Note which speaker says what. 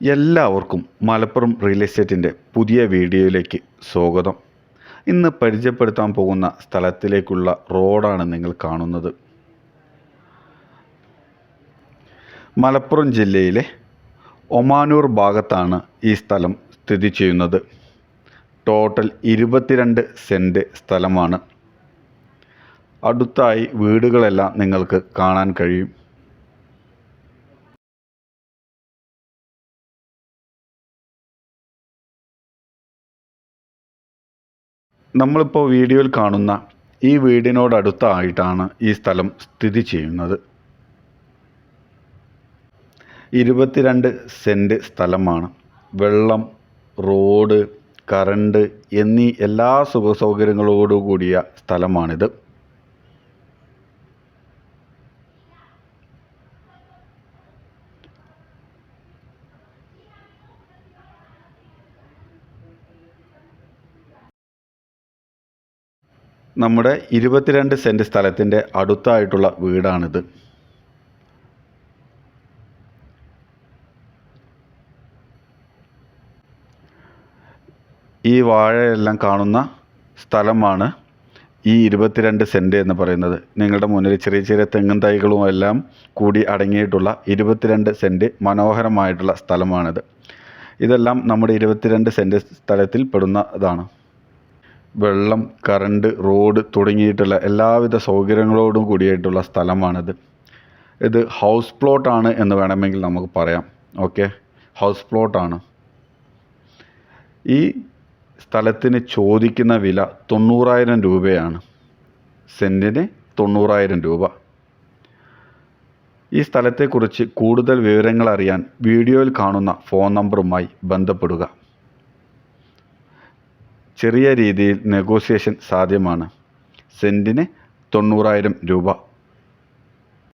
Speaker 1: എല്ലാവർക്കും മലപ്പുറം റിയൽ എസ്റ്റേറ്റിന്റെ പുതിയ വീഡിയോയിലേക്ക് സ്വാഗതം. ഇന്ന് പരിചയപ്പെടുത്താൻ പോകുന്ന സ്ഥലത്തിലേക്കുള്ള റോഡാണ് നിങ്ങൾ കാണുന്നത്. മലപ്പുറം ജില്ലയിലെ ഒമാനൂർ ഭാഗത്താണ് ഈ സ്ഥലം സ്ഥിതി ചെയ്യുന്നത്. ടോട്ടൽ ഇരുപത്തിരണ്ട് സെന്റ് സ്ഥലമാണ്. അടുത്തായി വീടുകളെല്ലാം നിങ്ങൾക്ക് കാണാൻ കഴിയും. നമ്മളിപ്പോൾ വീഡിയോയിൽ കാണുന്ന ഈ വീടിനോടടുത്തായിട്ടാണ് ഈ സ്ഥലം സ്ഥിതി ചെയ്യുന്നത്. ഇരുപത്തിരണ്ട് സെന്റ് സ്ഥലമാണ്. വെള്ളം റോഡ് കറണ്ട് എന്നീ എല്ലാ സുഖ സൗകര്യങ്ങളോടുകൂടിയ സ്ഥലമാണിത്. നമ്മുടെ ഇരുപത്തിരണ്ട് സെന്റ് സ്ഥലത്തിന്റെ അടുത്തായിട്ടുള്ള വീടാണിത്. ഈ വാഴയെല്ലാം കാണുന്ന സ്ഥലമാണ് ഈ ഇരുപത്തിരണ്ട് സെന്റ് എന്ന് പറയുന്നത്. നിങ്ങളുടെ മുന്നിൽ ചെറിയ ചെറിയ തെങ്ങും തൈകളും എല്ലാം കൂടി അടങ്ങിയിട്ടുള്ള ഇരുപത്തിരണ്ട് സെന്റ് മനോഹരമായിട്ടുള്ള സ്ഥലമാണിത്. ഇതെല്ലാം നമ്മുടെ ഇരുപത്തിരണ്ട് സെന്റ് സ്ഥലത്തിൽ പെടുന്നതാണ്. വെള്ളം കറണ്ട് റോഡ് തുടങ്ങിയിട്ടുള്ള എല്ലാവിധ സൗകര്യങ്ങളോടും കൂടിയായിട്ടുള്ള സ്ഥലമാണിത്. ഇത് ഹൗസ് പ്ലോട്ടാണ് എന്ന് വേണമെങ്കിൽ നമുക്ക് പറയാം. ഓക്കെ ഹൗസ് പ്ലോട്ടാണ് ഈ സ്ഥലത്തിന് ചോദിക്കുന്ന വില തൊണ്ണൂറായിരം രൂപയാണ്. സെന്റിന് തൊണ്ണൂറായിരം രൂപ. ഈ സ്ഥലത്തെക്കുറിച്ച് കൂടുതൽ വിവരങ്ങൾ അറിയാൻ വീഡിയോയിൽ കാണുന്ന ഫോൺ നമ്പറുമായി ബന്ധപ്പെടുക. ചെറിയ രീതിയിൽ നെഗോസിയേഷൻ സാധ്യമാണ്. സെന്റിന് തൊണ്ണൂറായിരം രൂപ.